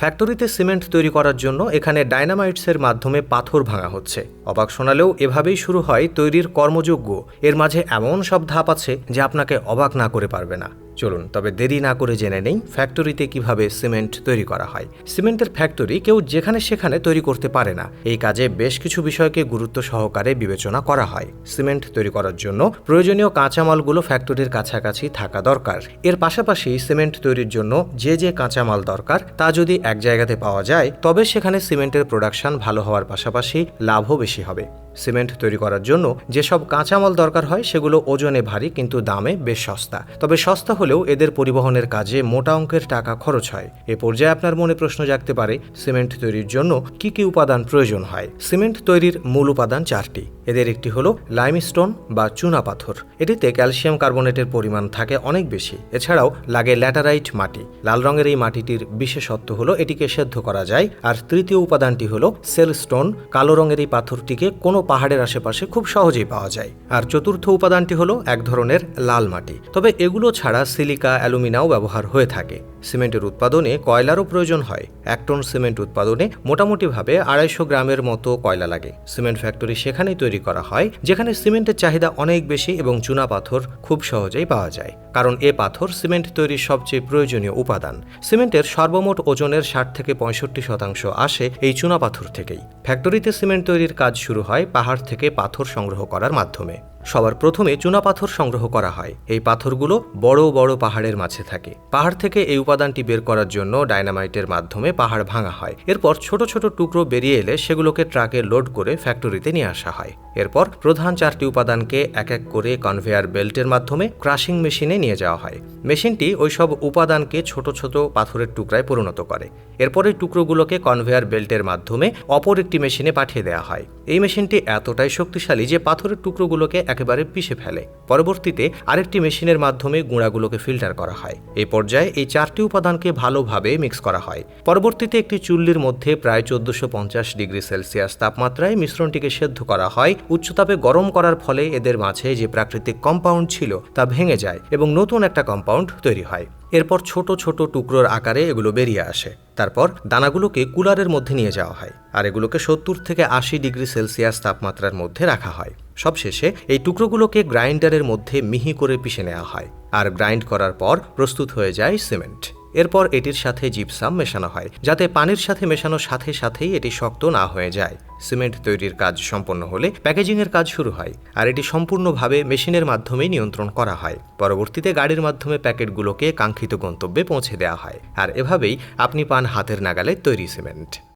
ফ্যাক্টরিতে সিমেন্ট তৈরি করার জন্য এখানে ডায়নামাইটসের মাধ্যমে পাথর ভাঙা হচ্ছে। অবাক শোনালেও এভাবেই শুরু হয় তৈরির কর্মযোগ্য এর মাঝে এমন সব ধাপ আছে যে আপনাকে অবাক না করে পারবে না। চলুন, তবে দেরি না করে জেনে নেই ফ্যাক্টরিতে কীভাবে সিমেন্ট তৈরি করা হয়। সিমেন্টের ফ্যাক্টরি কেউ যেখানে সেখানে তৈরি করতে পারে না। এই কাজে বেশ কিছু বিষয়কে গুরুত্ব সহকারে বিবেচনা করা হয়। সিমেন্ট তৈরি করার জন্য প্রয়োজনীয় কাঁচামালগুলো ফ্যাক্টরির কাছাকাছি থাকা দরকার। এর পাশাপাশি সিমেন্ট তৈরির জন্য যে যে কাঁচামাল দরকার, তা যদি এক জায়গাতে পাওয়া যায়, তবে সেখানে সিমেন্টের প্রোডাকশন ভালো হওয়ার পাশাপাশি লাভও বেশি হবে। সিমেন্ট তৈরি করার জন্য যেসব কাঁচামাল দরকার হয় সেগুলো ওজনে ভারী কিন্তু দামে বেশ সস্তা। তবে সস্তা হলেও এদের পরিবহনের কাজে মোটা অঙ্কের টাকা খরচ হয়। এ পর্যায়ে আপনার মনে প্রশ্ন জাগতে পারে, সিমেন্ট তৈরির জন্য কি কি উপাদান প্রয়োজন হয়? সিমেন্ট তৈরির মূল উপাদান চারটি। এদের একটি হলো লাইমস্টোন বা চুনা পাথর। এটিতে ক্যালসিয়াম কার্বনেটের পরিমাণ থাকে অনেক বেশি। এছাড়াও লাগে ল্যাটারাইট মাটি। লাল রঙের এই মাটিটির বিশেষত্ব হলো এটিকে সেদ্ধ করা যায়। আর তৃতীয় উপাদানটি হলো সেলস্টোন। কালো রঙের এই পাথরটিকে কোনো পাহাড়ের আশেপাশে খুব সহজেই পাওয়া যায়। আর চতুর্থ উপাদানটি হলো এক ধরনের লাল মাটি। তবে এগুলো ছাড়া সিলিকা, অ্যালুমিনাও ব্যবহার হয়ে থাকে। সিমেন্টের উৎপাদনে কয়লারও প্রয়োজন হয়। এক টন সিমেন্ট উৎপাদনে মোটামুটিভাবে আড়াইশো গ্রামের মতো কয়লা লাগে। সিমেন্ট ফ্যাক্টরি সেখানেই তৈরি করা হয়, যেখানে সিমেন্টের চাহিদা অনেক বেশি এবং চুনা পাথর খুব সহজেই পাওয়া যায়। কারণ এ পাথর সিমেন্ট তৈরির সবচেয়ে প্রয়োজনীয় উপাদান। সিমেন্টের সর্বমোট ওজনের ষাট থেকে পঁয়ষট্টি শতাংশ আসে এই চুনা পাথর থেকেই। ফ্যাক্টরিতে সিমেন্ট তৈরির কাজ শুরু হয় পাহাড় থেকে পাথর সংগ্রহ করার মাধ্যমে। সবার প্রথমে চুনা পাথর সংগ্রহ করা হয়। এই পাথরগুলো বড় বড় পাহাড়ের মাঝে থাকে। পাহাড় থেকে এই উপাদানটি বের করার জন্য ডায়নামাইটের মাধ্যমে পাহাড় ভাঙা হয়। এরপর ছোট ছোট টুকরো বেরিয়ে এলে সেগুলোকে ট্রাকে লোড করে ফ্যাক্টরিতে নিয়ে আসা হয়। এরপর প্রধান চারটি উপাদানকে এক এক করে কনভেয়ার বেল্টের মাধ্যমে ক্রাশিং মেশিনে নিয়ে যাওয়া হয়। মেশিনটি ওই সব উপাদানকে ছোট ছোট পাথরের টুকরায় পরিণত করে। এরপর এই টুকরোগুলোকে কনভেয়ার বেল্টের মাধ্যমে অপর একটি মেশিনে পাঠিয়ে দেওয়া হয়। এই মেশিনটি এতটাই শক্তিশালী যে পাথরের টুকরোগুলোকে একেবারে পিষে ফেলে। পরবর্তীতে আরেকটি মেশিনের মাধ্যমে গুঁড়াগুলোকে ফিল্টার করা হয়। এই পর্যায়ে এই চারটি উপাদানকে ভালোভাবে মিক্স করা হয়। পরবর্তীতে একটি চুল্লির মধ্যে প্রায় চোদ্দশো পঞ্চাশ ডিগ্রি সেলসিয়াস তাপমাত্রায় মিশ্রণটিকে সেদ্ধ করা হয়। উচ্চতাপে গরম করার ফলে এদের মাঝে যে প্রাকৃতিক কম্পাউন্ড ছিল, তা ভেঙে যায় এবং নতুন একটা কম্পাউন্ড তৈরি হয়। এরপর ছোট ছোট টুকরোর আকারে এগুলো বেরিয়ে আসে। তারপর দানাগুলোকে কুলারের মধ্যে নিয়ে যাওয়া হয়। আর এগুলোকে সত্তর থেকে আশি ডিগ্রি সেলসিয়াস তাপমাত্রার মধ্যে রাখা হয়। সবশেষে এই টুকরোগুলোকে গ্রাইন্ডারের মধ্যে মিহি করে পিষে নেওয়া হয় আর গ্রাইন্ড করার পর প্রস্তুত হয়ে যায় সিমেন্ট। এরপর এটির সাথে জিপসাম মেশানো হয়, যাতে পানির সাথে মেশানোর সাথে সাথেই এটি শক্ত না হয়ে যায়। সিমেন্ট তৈরির কাজ সম্পন্ন হলে প্যাকেজিংয়ের কাজ শুরু হয় আর এটি সম্পূর্ণভাবে মেশিনের মাধ্যমে নিয়ন্ত্রণ করা হয়। পরবর্তীতে গাড়ির মাধ্যমে প্যাকেটগুলোকে কাঙ্ক্ষিত গন্তব্যে পৌঁছে দেওয়া হয়। আর এভাবেই আপনি পান হাতের নাগালে তৈরি সিমেন্ট।